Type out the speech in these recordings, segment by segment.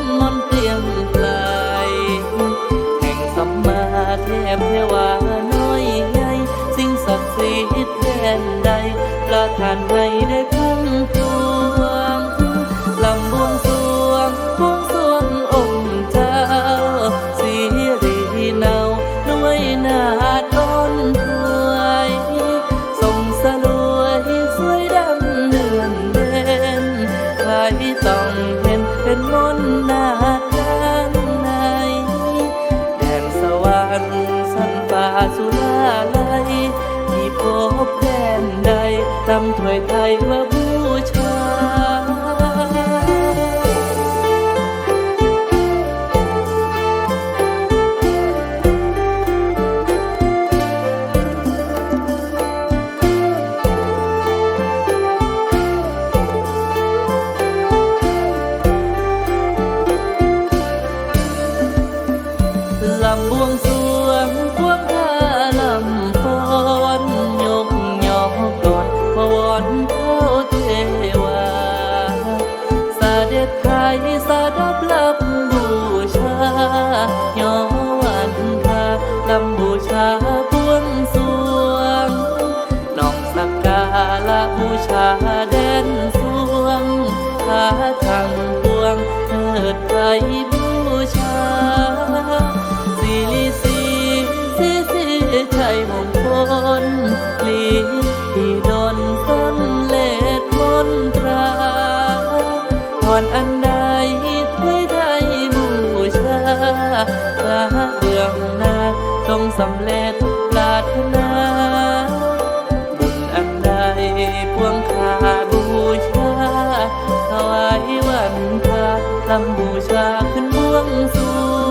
นนอนเตียงไกลแห่งสัมมาเทพเทวา tâm thời thầy và vui ลำบูชาบวงสวงน้องสักกาละบูชาเด่นสวงหาทางบวงเกิดใจ วันพาลำบูชาขึ้นบวงสวง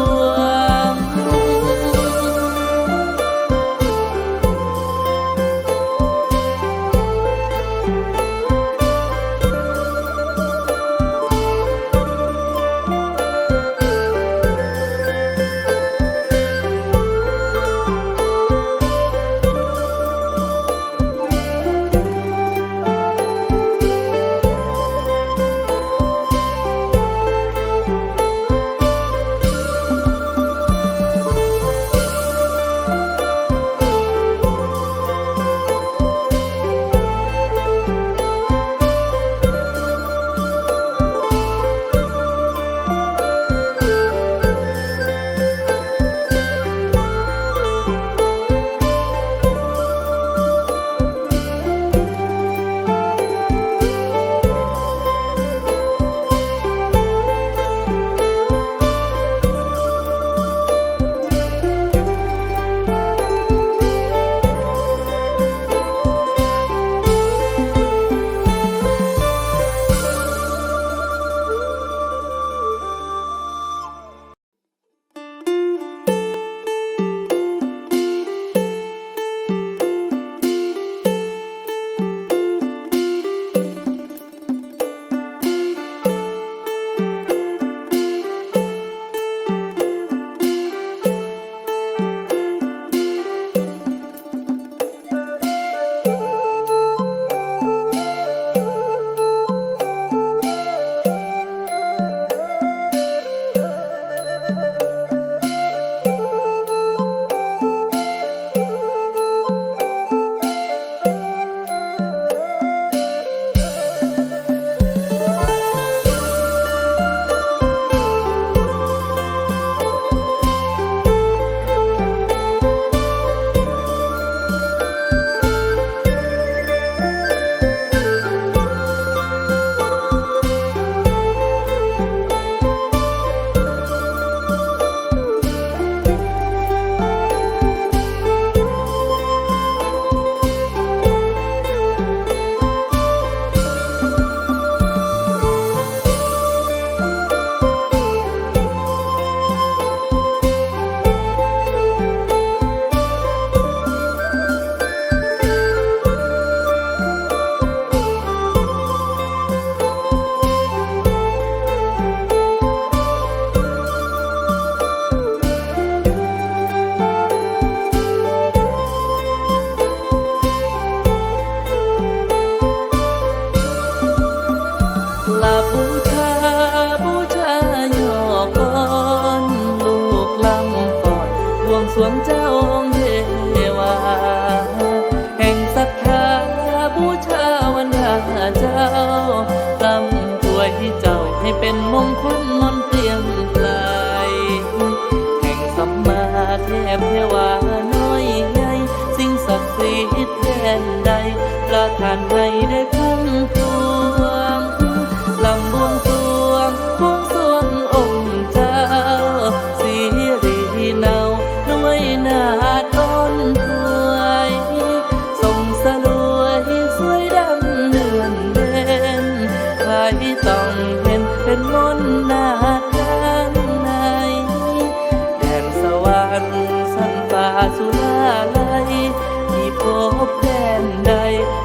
I'm nơi phương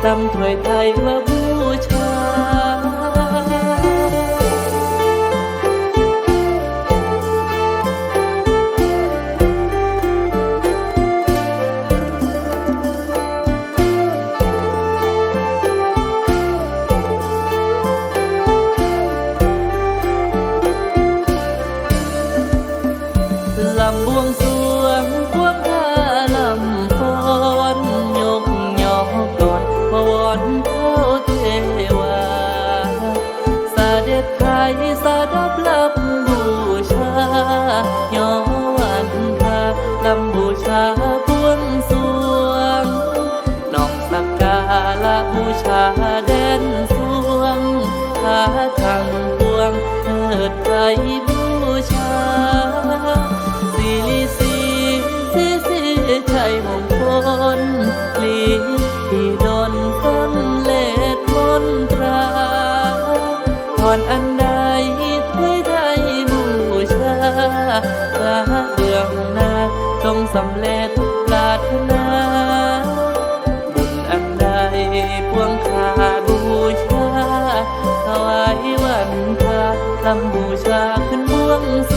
รำถวยไทยมาบูชาำบูชาบวงสวงน้องสักกาละบูชาแดนสวงหาทางพวงเถิดไทยบูชาสีลีสีสีสีใจมงคลลีที่ด พันพาลำบูชาขึ้นบวงส